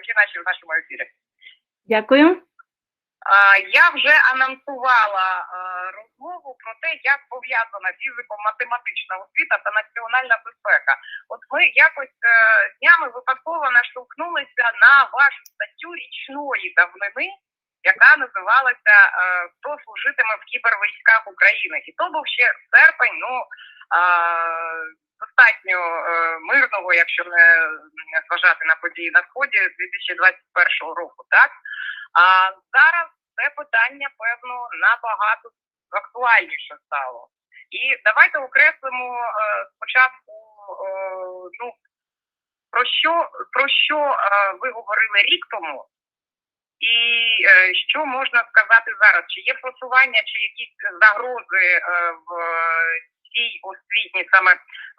глядачі наші в нашому ефірі. Дякую. Я вже анонсувала розмову про те, як пов'язана фізико-математична освіта та національна безпека. От ми якось е, днями випадково наштовхнулися на вашу статтю річної давнини, яка називалася е, Хто служитиме в кібервійськах України. І то був ще серпень, ну достатньо е, мирного, якщо не зважати на події на сході 2021 року. Так а зараз це питання, певно, набагато актуальніше стало. І давайте окреслимо е, спочатку, е, ну про що про що ви говорили рік тому, і що можна сказати зараз? Чи є просування, чи якісь загрози в цій освітній, саме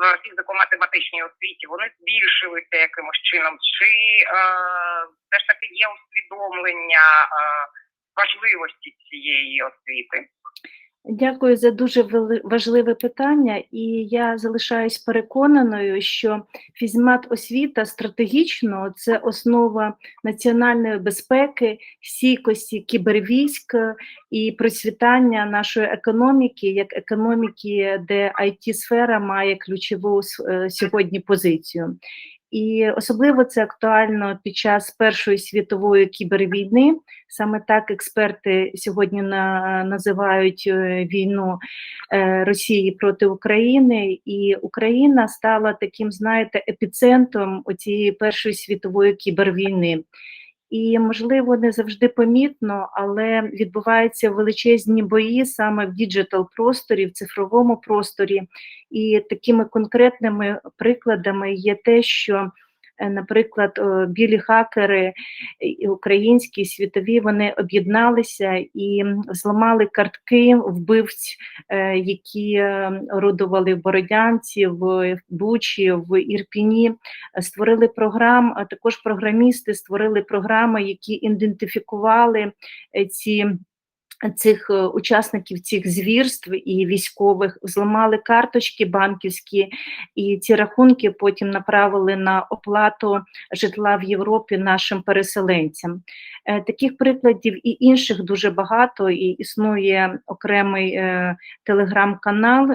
в фізико-математичній освіті, вони збільшилися якимось чином, чи е, все ж таки є усвідомлення е, важливості цієї освіти? Дякую за дуже важливе питання, і я залишаюсь переконаною, що фізмат освіта стратегічно це основа національної безпеки, стійкості кібервійськ і процвітання нашої економіки, як економіки, де it сфера має ключову е, сьогодні позицію. І особливо це актуально під час Першої світової кібервійни. Саме так експерти сьогодні на, називають е, війну е, Росії проти України, і Україна стала таким, знаєте, епіцентром цієї Першої світової кібервійни. І, можливо, не завжди помітно, але відбуваються величезні бої саме в діджитал просторі, в цифровому просторі. І такими конкретними прикладами є те, що, наприклад, е, білі хакери українські, світові, вони об'єдналися і зламали картки вбивць, е, які е, орудували в Бородянці, в Бучі, в Ірпіні, е, створили програм, а також програмісти створили програми, які ідентифікували е, ці. Цих е, учасників цих звірств і військових зламали карточки банківські, і ці рахунки потім направили на оплату житла в Європі нашим переселенцям. Е, Таких прикладів і інших дуже багато, і існує окремий е, телеграм-канал,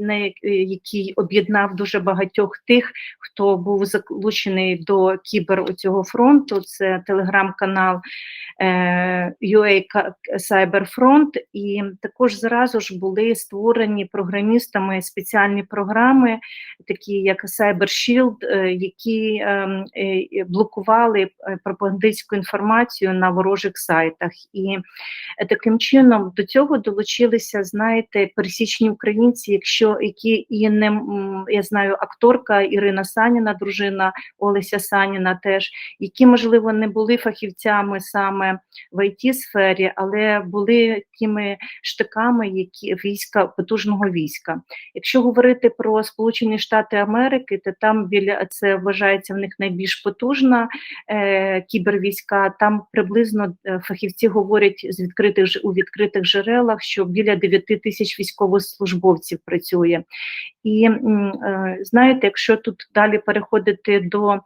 на який об'єднав дуже багатьох тих, хто був залучений до кібер цього фронту. Це телеграм-канал UA Ка- Cyberfront, і також зразу ж були створені програмістами спеціальні програми, такі як Cyber Shield, е, які ем, е, блокували е, пропагандистську інформацію на ворожих сайтах. І таким чином до цього долучилися, знаєте, пересічні українці, якщо які і не я знаю, акторка Ірина Саніна, дружина Олеся Саніна, теж які можливо не були фахівцями саме в it сфері, але були тими штиками, які війська потужного війська. Якщо говорити про Сполучені Штати Америки, то там біля це вважається в них найбільш потужна е, кібервійська. Там приблизно е, фахівці говорять з відкритих у відкритих джерелах, що біля 9 тисяч військовослужбовців працює. І е, знаєте, якщо тут далі переходити до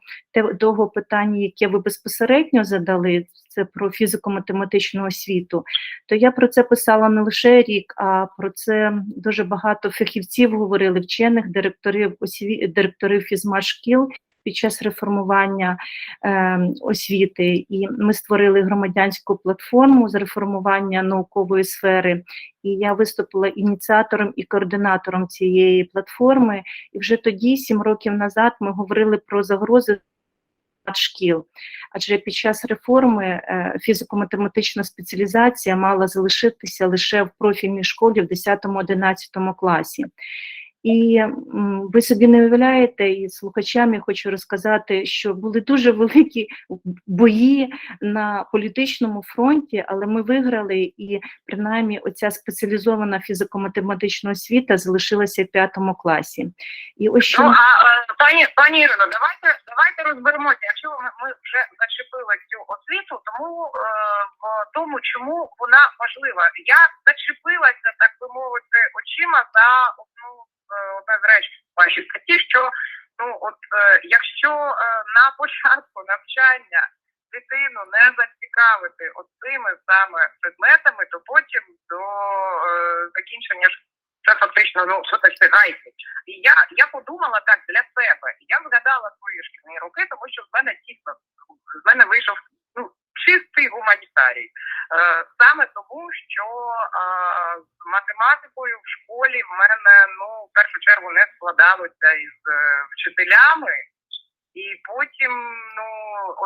того питання, яке ви безпосередньо задали, це про фізико-математичну освіту, то я про це писала не лише рік, а про це дуже багато фахівців говорили, вчених, директорів осві... директорів фізмат-шкіл під час реформування е, освіти. І ми створили громадянську платформу з реформування наукової сфери. І я виступила ініціатором і координатором цієї платформи. І вже тоді, сім років назад, ми говорили про загрози шкіл. Адже під час реформи е, фізико-математична спеціалізація мала залишитися лише в профільній школі в 10-11 класі. І ви собі не уявляєте, і слухачам я хочу розказати, що були дуже великі бої на політичному фронті, але ми виграли, і принаймні оця спеціалізована фізико-математична освіта залишилася в п'ятому класі. І ось що Ну а е, пані пані Ірино, давайте давайте розберемося. Якщо ми, вже зачепили цю освіту, тому е, в тому, чому вона важлива. Я зачепилася, так би мовити, очима за одну одне з речей в статті, що ну от е, якщо е, на початку навчання дитину не зацікавити оцими саме предметами, то потім до е, закінчення ж це фактично ну що це. І я, я подумала так для себе. Я згадала свої шкільні роки, тому що з мене дійсно з мене вийшов Е, саме тому, що е, з математикою в школі в мене ну в першу чергу не складалося із е, вчителями. І потім, ну,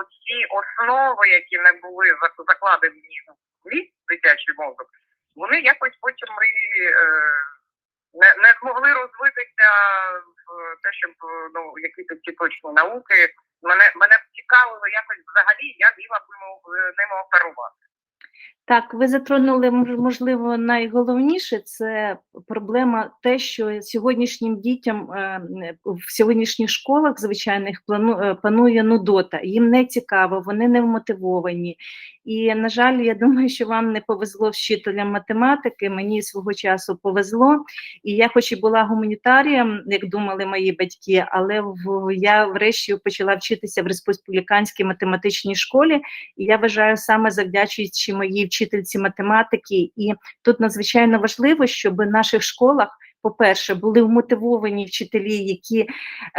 оці основи, які не були закладені в мій дитячий мозок, вони якось потім і, е, не, не змогли розвитися в те, щоб ну, якісь ці точні науки. Мене, мене б цікавило якось взагалі, як я б ними- ними оперувати. Так, ви затронули можливо найголовніше це проблема те, що сьогоднішнім дітям е, в сьогоднішніх школах звичайних е, панує нудота. Їм не цікаво, вони не вмотивовані. І на жаль, я думаю, що вам не повезло з вчителем математики. Мені свого часу повезло. І я, хоч і була гуманітарієм, як думали мої батьки, але в я врешті почала вчитися в республіканській математичній школі. І я вважаю саме завдячуючи моїй вчительці математики. І тут надзвичайно важливо, щоб в наших школах. По-перше, були вмотивовані вчителі, які е,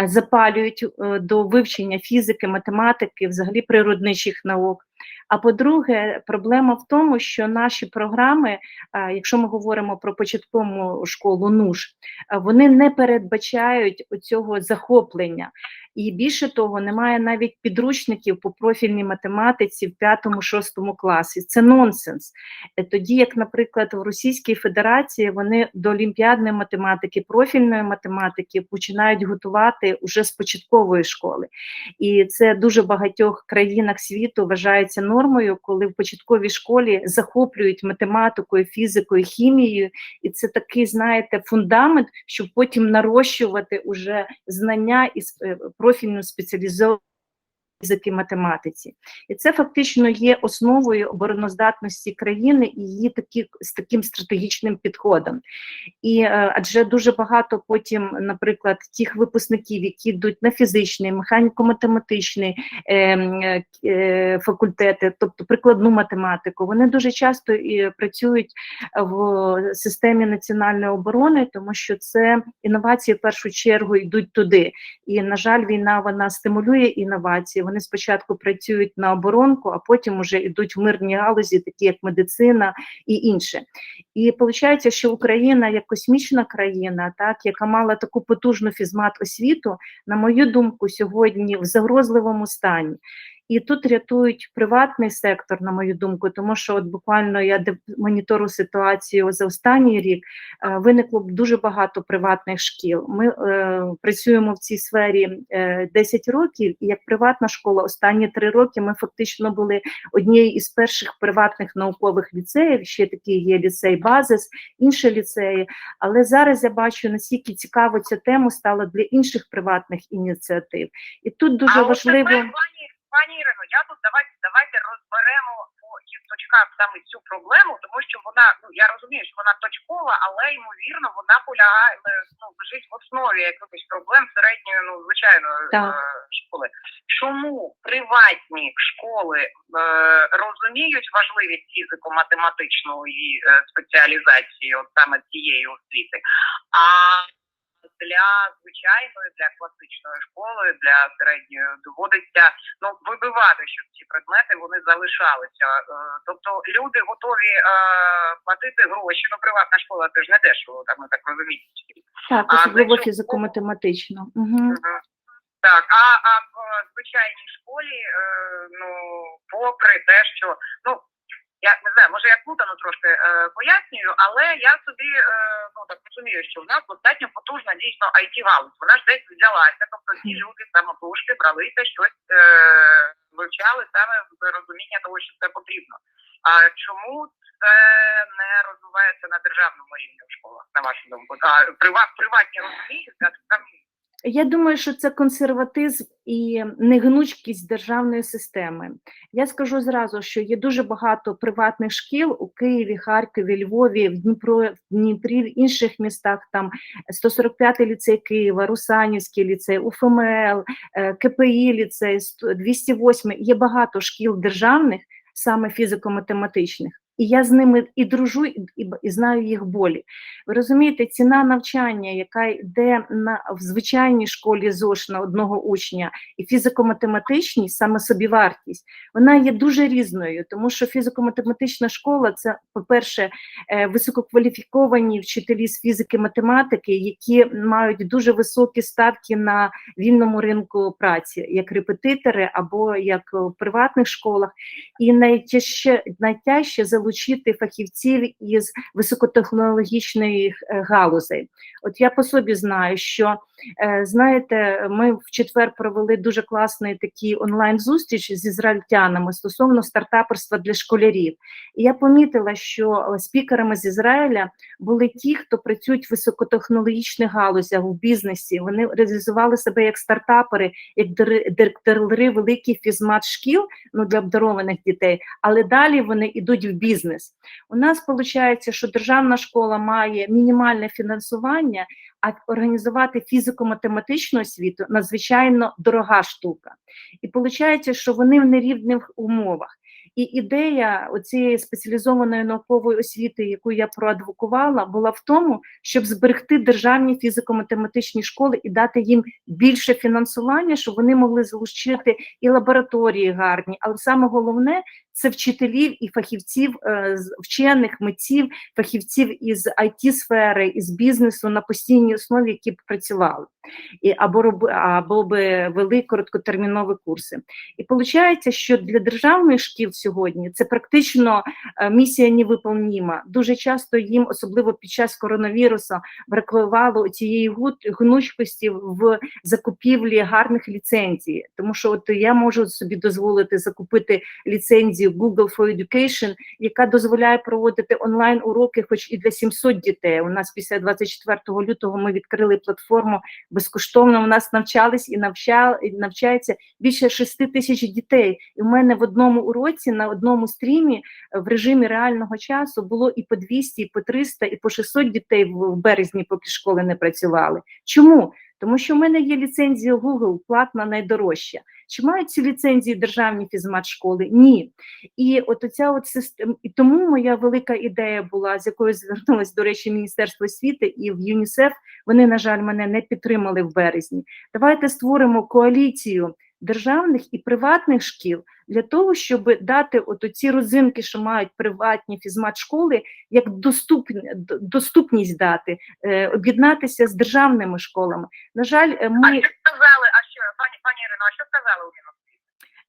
запалюють е, до вивчення фізики, математики, взагалі природничих наук. А по-друге, проблема в тому, що наші програми, е, якщо ми говоримо про початкову школу НУШ, е, вони не передбачають цього захоплення. І більше того, немає навіть підручників по профільній математиці в 5-6 класі. Це нонсенс. Е, Тоді, як, наприклад, в Російській Федерації вони до олімпіадної математики, профільної математики починають готувати уже з початкової школи. І це дуже багатьох країнах світу вважається нормою, коли в початковій школі захоплюють математикою, фізикою, хімією, і це такий, знаєте, фундамент, щоб потім нарощувати уже знання і с- профільну спеціалізовану фізики математиці. І це фактично є основою обороноздатності країни і її такі, з таким стратегічним підходом. І е, адже дуже багато потім, наприклад, тих випускників, які йдуть на фізичний, механіко-математичний е, е, е, факультети, тобто прикладну математику, вони дуже часто і працюють в системі національної оборони, тому що це інновації в першу чергу йдуть туди. І на жаль, війна вона стимулює інновації. Вони спочатку працюють на оборонку, а потім вже йдуть в мирні галузі, такі як медицина і інше. І виходить, що Україна як космічна країна, так яка мала таку потужну фізмат освіту, на мою думку, сьогодні в загрозливому стані. І тут рятують приватний сектор, на мою думку, тому що от буквально я моніторю ситуацію за останній рік. е, Виникло дуже багато приватних шкіл. Ми е, працюємо в цій сфері е, 10 років, і як приватна школа, останні три роки ми фактично були однією із перших приватних наукових ліцеїв. Ще такий є ліцей Базис, інші ліцеї. Але зараз я бачу наскільки цікаво ця тема стала для інших приватних ініціатив. І тут дуже а важливо. тепер, пані, Ірино, я тут давайте давайте розберемо по точках саме цю проблему, тому що вона, ну я розумію, що вона точкова, але ймовірно вона полягає е, ну, лежить в основі якихось проблем середньої, ну звичайної е, Так. школи. Чому приватні школи е, розуміють важливість фізико-математичної е, спеціалізації, от саме цієї освіти? А для звичайної, для класичної школи, для середньої доводиться ну вибивати, щоб ці предмети вони залишалися. Е, Тобто люди готові е, платити гроші. Ну, приватна школа це ж не дешево, так ми так розуміємо. Так, особливо фізико-математично. Угу. Так, а, а в звичайній школі, е, ну попри те, що ну я не знаю, може я плутано трошки е, пояснюю, але я собі е, ну так розумію, що в нас достатньо потужна дійсно it галузь Вона ж десь взялася, тобто ці люди самотужки бралися щось е, вивчали саме з розуміння того, що це потрібно. А чому це не розвивається на державному рівні в школах, на вашу думку? А приват, приватні розуміють, а там Я думаю, що це консерватизм і негнучкість державної системи. Я скажу зразу, що є дуже багато приватних шкіл у Києві, Харкові, Львові, в Дніпро, в Дніпрі, в інших містах. Там 145-й ліцей Києва, Русанівський ліцей, УФМЛ, е, КПІ ліцей, 100 208. Є багато шкіл державних, саме фізико-математичних. І я з ними і дружу, і, і, і знаю їх болі. Ви розумієте, ціна навчання, яка йде на в звичайній школі ЗОШ на одного учня, і фізико-математичній, саме собівартість, вона є дуже різною, тому що фізико-математична школа це, по-перше, е, висококваліфіковані вчителі з фізики математики, які мають дуже високі ставки на вільному ринку праці, як репетитори або як у приватних школах. І найтяжче, найтяжче залучити фахівців із високотехнологічних е, галузей. От я по собі знаю, що е, знаєте, ми в четвер провели дуже класний такий онлайн-зустріч з ізраїльтянами стосовно стартаперства для школярів. І я помітила, що е, спікерами з Ізраїля були ті, хто працюють в високотехнологічних галузях у бізнесі. Вони реалізували себе як стартапери, як директори великих фізмат шкіл ну, для обдарованих дітей, але далі вони йдуть в бізнес. У нас виходить, що державна школа має мінімальне фінансування, а організувати фізико-математичну освіту надзвичайно дорога штука. І виходить, що вони в нерівних умовах. І ідея цієї спеціалізованої наукової освіти, яку я проадвокувала, була в тому, щоб зберегти державні фізико-математичні школи і дати їм більше фінансування, щоб вони могли залучити і лабораторії гарні, але саме головне це вчителів і фахівців, е, вчених митців, фахівців із it сфери із бізнесу на постійній основі, які б працювали, і або роби, або би вели короткотермінові курси. І виходить, що для державних шкіл сьогодні це практично е, місія невиповніма. Дуже часто їм, особливо під час коронавірусу, бракувало цієї гнучкості в закупівлі гарних ліцензій. Тому що от я можу собі дозволити закупити ліцензію Google for Education, яка дозволяє проводити онлайн уроки, хоч і для 700 дітей. У нас після 24 лютого ми відкрили платформу безкоштовно. У нас навчались і навчали навчається більше 6 тисяч дітей. І в мене в одному уроці на одному стрімі е, в режимі реального часу було і по 200, і по 300, і по 600 дітей в березні, поки школи не працювали. Чому? Тому що в мене є ліцензія Google, платна найдорожча. Чи мають ці ліцензії державні фізмат-школи? Ні. І от оця от система, і тому моя велика ідея була, з якою звернулась, до речі, Міністерство освіти і в ЮНІСЕФ, вони, на жаль, мене не підтримали в березні. Давайте створимо коаліцію державних і приватних шкіл для того, щоб дати от оці розинки, що мають приватні фізмат-школи, як доступні, доступність дати, е, об'єднатися з державними школами. На жаль, е, А що сказали, а що, пані, пані Ірино, а що сказали у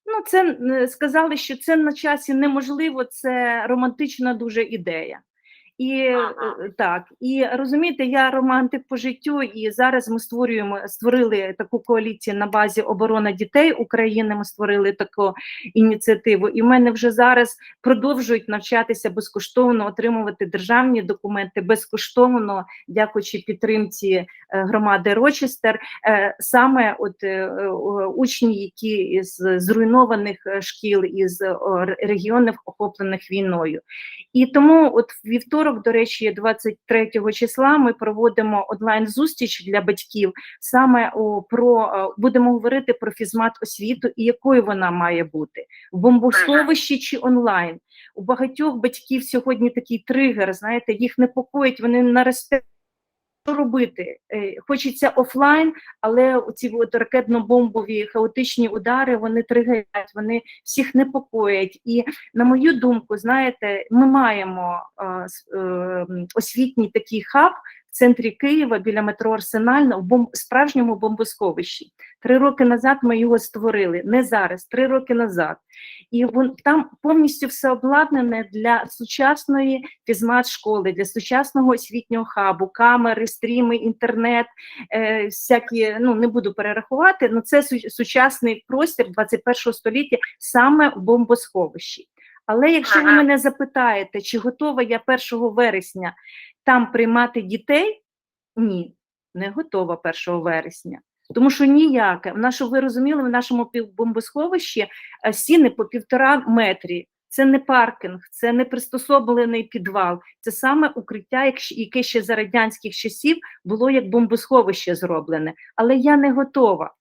ну це сказали, що це на часі неможливо, це романтична дуже ідея. І Ага. е, так, і розумієте, я романтик по життю, і зараз ми створюємо створили таку коаліцію на базі оборона дітей України. Ми створили таку ініціативу, і в мене вже зараз продовжують навчатися безкоштовно, отримувати державні документи безкоштовно, дякуючи підтримці е, громади Рочестер. Е, Саме от учні, які із зруйнованих шкіл із регіонів, охоплених війною. І тому, от в вівторок, до речі, 23 числа, ми проводимо онлайн зустріч для батьків. Саме про е, будемо говорити про фізмат освіту і якою вона має бути в бомбосховищі чи онлайн. У багатьох батьків сьогодні такий тригер. Знаєте, їх непокоїть, вони на респект. Робити? Е, Хочеться офлайн, але ці от ракетно-бомбові хаотичні удари вони тригають, вони всіх непокоять. І на мою думку, знаєте, ми маємо е, е, освітній такий хаб центрі Києва біля метро Арсенальна в бом... справжньому бомбосховищі. Три роки назад ми його створили, не зараз, три роки назад. І вон там повністю все обладнане для сучасної фізмат-школи, для сучасного освітнього хабу, камери, стріми, інтернет, е, всякі, ну не буду перерахувати, але це сучасний простір 21 століття саме в бомбосховищі. Але якщо ви мене запитаєте, чи готова я 1 вересня там приймати дітей, ні, не готова 1 вересня. Тому що ніяке, в щоб ви розуміли, в нашому бомбосховищі е, стіни по півтора метрі. Це не паркінг, це не пристособлений підвал, це саме укриття, яке ще за радянських часів було як бомбосховище зроблене. Але я не готова.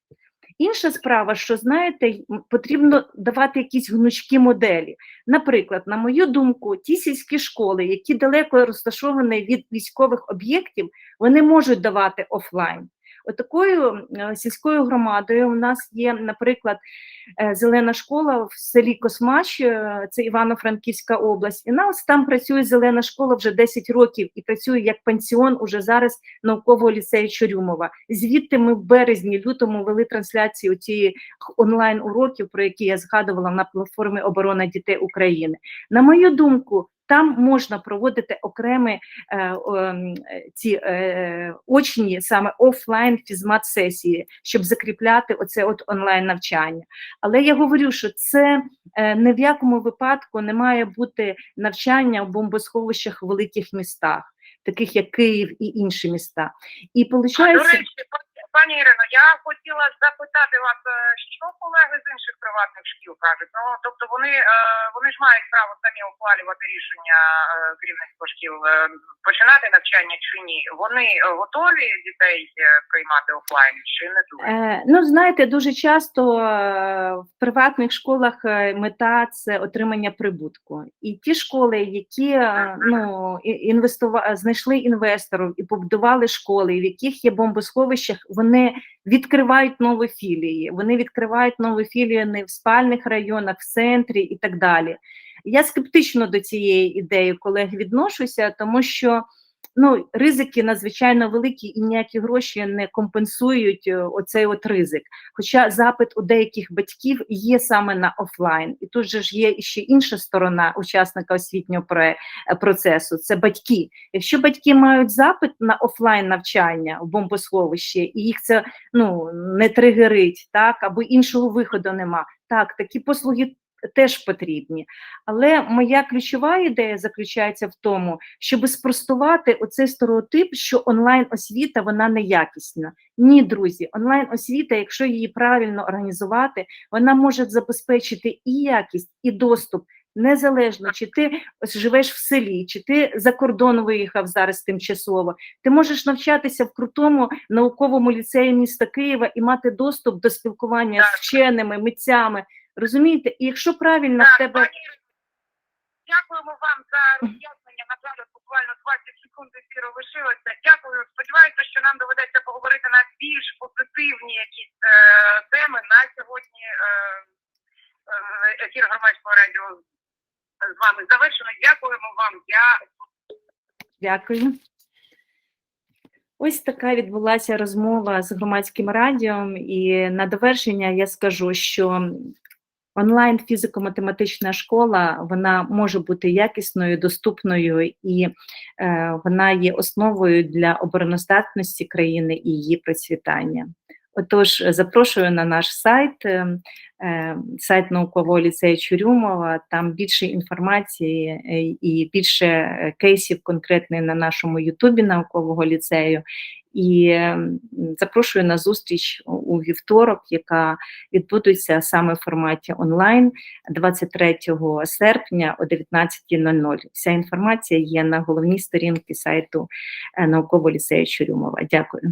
Інша справа, що знаєте, потрібно давати якісь гнучкі моделі. Наприклад, на мою думку, ті сільські школи, які далеко розташовані від військових об'єктів, вони можуть давати офлайн. Отакою е, сільською громадою у нас є, наприклад, е, зелена школа в селі Космач, е, це Івано-Франківська область. І нас там працює зелена школа вже 10 років і працює як пансіон уже зараз наукового ліцею Чорюмова. Звідти ми в березні, лютому вели трансляцію цієї онлайн уроків, про які я згадувала на платформі оборона дітей України. На мою думку, там можна проводити окремі е, е, ці е, очні саме офлайн фізмат сесії, щоб закріпляти оце от онлайн навчання. Але я говорю, що це е, ні в якому випадку не має бути навчання в бомбосховищах в великих містах, таких як Київ і інші міста. І виходить, пані- Ірино, я хотіла запитати вас, е, що колеги з інших приватних шкіл кажуть. Ну тобто вони, е, вони ж мають право самі ухвалювати рішення е, керівництва шкіл починати навчання чи ні. Вони готові дітей приймати офлайн чи не дуже? Е, ну, знаєте, дуже часто в приватних школах мета це отримання прибутку. І ті школи, які ну, інвестува... знайшли інвесторів і побудували школи, в яких є бомбосховищах, вони відкривають нові філії. Вони відкривають нові філії не в спальних районах, в центрі і так далі. Я скептично до цієї ідеї колег відношуся, тому що ну, ризики надзвичайно великі і ніякі гроші не компенсують е, оцей от ризик. Хоча запит у деяких батьків є саме на офлайн, і тут же ж є ще інша сторона учасника освітнього е, процесу це батьки. Якщо батьки мають запит на офлайн навчання в бомбосховищі, і їх це ну не тригерить, так або іншого виходу нема. Так, такі послуги. Теж потрібні, але моя ключова ідея заключається в тому, щоб спростувати оцей стереотип, що онлайн освіта вона неякісна. Ні, друзі, онлайн освіта, якщо її правильно організувати, вона може забезпечити і якість, і доступ. Незалежно, чи ти живеш в селі, чи ти за кордон виїхав зараз тимчасово, ти можеш навчатися в крутому науковому ліцеї міста Києва і мати доступ до спілкування з вченими, митцями. Розумієте? І якщо правильно в тебе пані дякуємо вам за роз'яснення. На жаль, буквально 20 секунд ефіру лишилося. Дякую. Сподіваюся, що нам доведеться поговорити на більш позитивні якісь е, теми. На сьогодні е, е, ефір громадського радіо з вами завершено. Дякуємо вам. Я Дякую. Ось така відбулася розмова з громадським радіо, і на довершення я скажу, що онлайн фізико-математична школа вона може бути якісною, доступною і е, вона є основою для обороноздатності країни і її процвітання. Отож, запрошую на наш сайт, е, е, сайт наукового ліцею Чурюмова. Там більше інформації е, і більше е, кейсів конкретних на нашому Ютубі наукового ліцею. І запрошую на зустріч у- вівторок, яка відбудеться саме в форматі онлайн 23 серпня о 19.00. Вся інформація є на головній сторінці сайту е, наукового ліцею Чурюмова. Дякую.